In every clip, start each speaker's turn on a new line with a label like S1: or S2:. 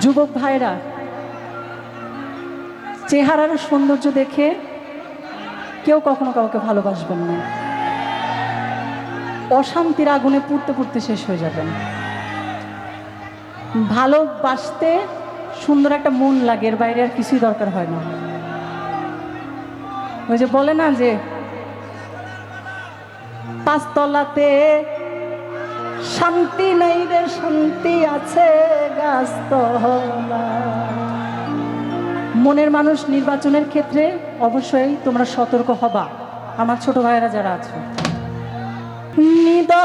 S1: যুবক ভাইরা চেহারার সৌন্দর্য দেখে কেউ কখনো কাউকে ভালোবাসবেন না। অশান্তির আগুনে পুড়তে পুড়তে শেষ হয়ে যাবেন। ভালোবাসতে সুন্দর একটা মন লাগে, এর বাইরে আর কিছুই দরকার হয় না। ওই যে বলে না যে, পাঁচতলাতে শান্তি নেই রে, শান্তি আছে মনের মানুষ নির্বাচনের ক্ষেত্রে অবশ্যই তোমরা সতর্ক হবা। আমার ছোট ভাইয়েরা যারা আছো।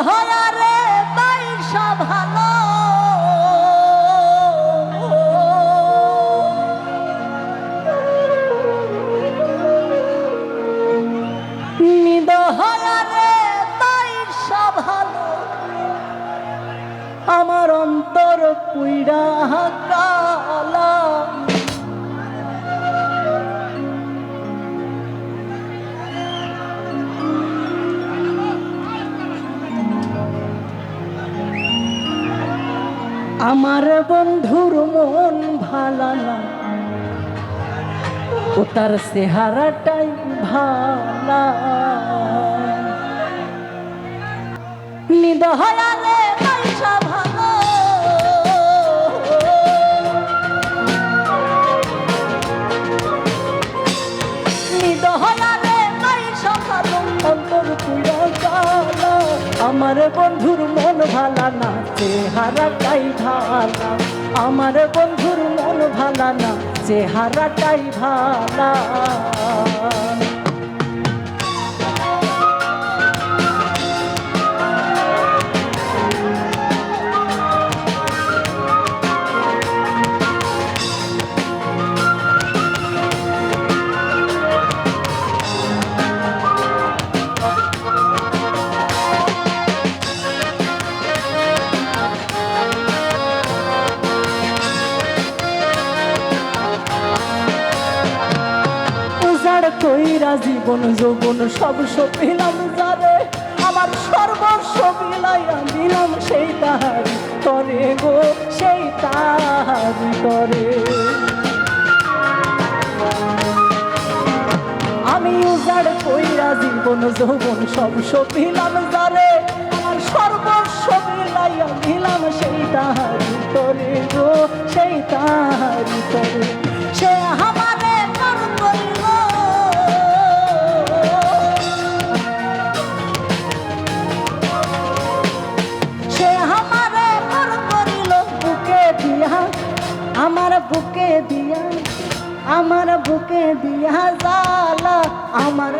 S1: আছে তাই সব ভালো। আমার বন্ধুর মন ভালা না ও তার চেহারাটাই ভালা। নিদহয়ালে নিদহয়ালে তাই অন্তর পুরা আমার বন্ধুর মন ভালা না, চেহারাটাই ভালা। আমার বন্ধুর মন ভালা না, চেহারাটাই ভালা। কইরা জীবন, যৌবন, সব সপিলাম যারে। আমার সর্বস্ব বিলাইয়া দিলাম সেই তাহার করে গো, সেই তাহার করে আমি উজাড় কইরা জীবন, যৌবন, সব সপিলাম যারে। আমার সর্বস্ব বিলাইয়া দিলাম সেই তাহার করে গো, সেই তাহার করে সে আমারে বুকে দিয়া, আমার বুকে দিয়া জালা আমার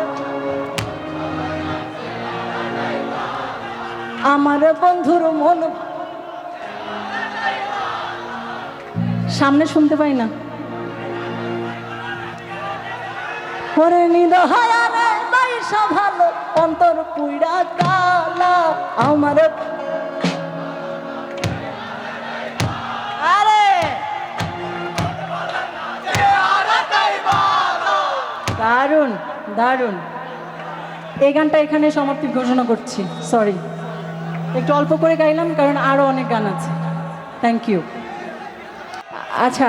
S1: আমার বন্ধুর মন সামনে শুনতে পাই না। ওরে নিদহায়ারে বাইসা ভালো অন্তর পুইড়া কালা, আমার দারুণ দারুণ। এই গানটা এখানে সমাপ্তি ঘোষণা করছি সরি একটু অল্প করে গাইলাম, কারণ আরও অনেক গান আছে। থ্যাংক ইউ আচ্ছা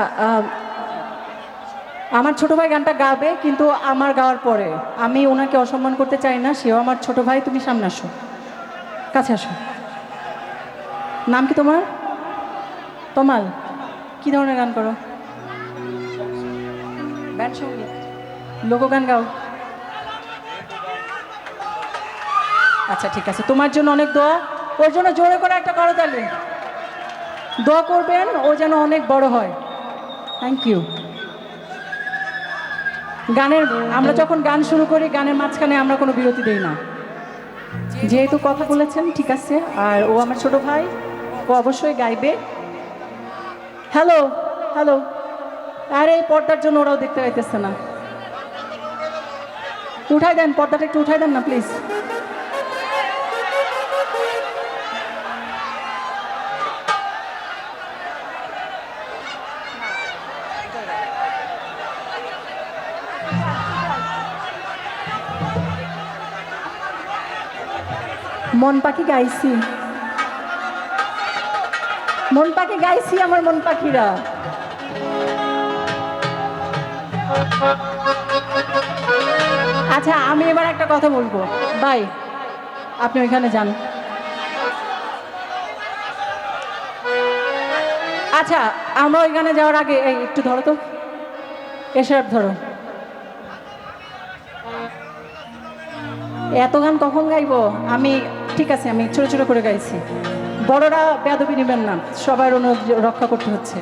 S1: আমার ছোট ভাই গানটা গাবে, কিন্তু আমার গাওয়ার পরে। আমি ওনাকে অসম্মান করতে চাই না, সেও আমার ছোট ভাই, তুমি সামনে আসো। কাছে আসো। নাম কি তোমার? তমাল। কি ধরনের গান করো? ব্যান্ড সংগীত। লোকগান গাও। আচ্ছা ঠিক আছে। তোমার জন্য অনেক দোয়া। ওর জন্য জোরে করে একটা করো তাহলে দোয়া করবেন, ও যেন অনেক বড় হয়। থ্যাংক ইউ গানের, আমরা যখন গান শুরু করি, গানের মাঝখানে আমরা কোনো বিরতি দেই না। যেহেতু কথা বলেছেন, ঠিক আছে। আর ও আমার ছোট ভাই, ও অবশ্যই গাইবে। হ্যালো হ্যালো আরে, এই পর্দার জন্য ওরাও দেখতে পাইতেছে না। উঠাই দেন, পর্দাটা একটু উঠাই দেন না প্লিজ মন পাখি গাইছি। মন পাখি গাইছি আমার মন পাখিরা। আচ্ছা আমি এবার একটা কথা বলব। বাই আপনি ওইখানে যান। আচ্ছা আমরা ওইখানে যাওয়ার আগে, এই একটু ধরো তো। এসে ধরো। এত গান কখন গাইবো? আমি, ঠিক আছে, আমি ছোট ছোট করে গাইছি। বড়রা বেদবি নেবেন না। সবার অনুরোধ রক্ষা করতে হচ্ছে।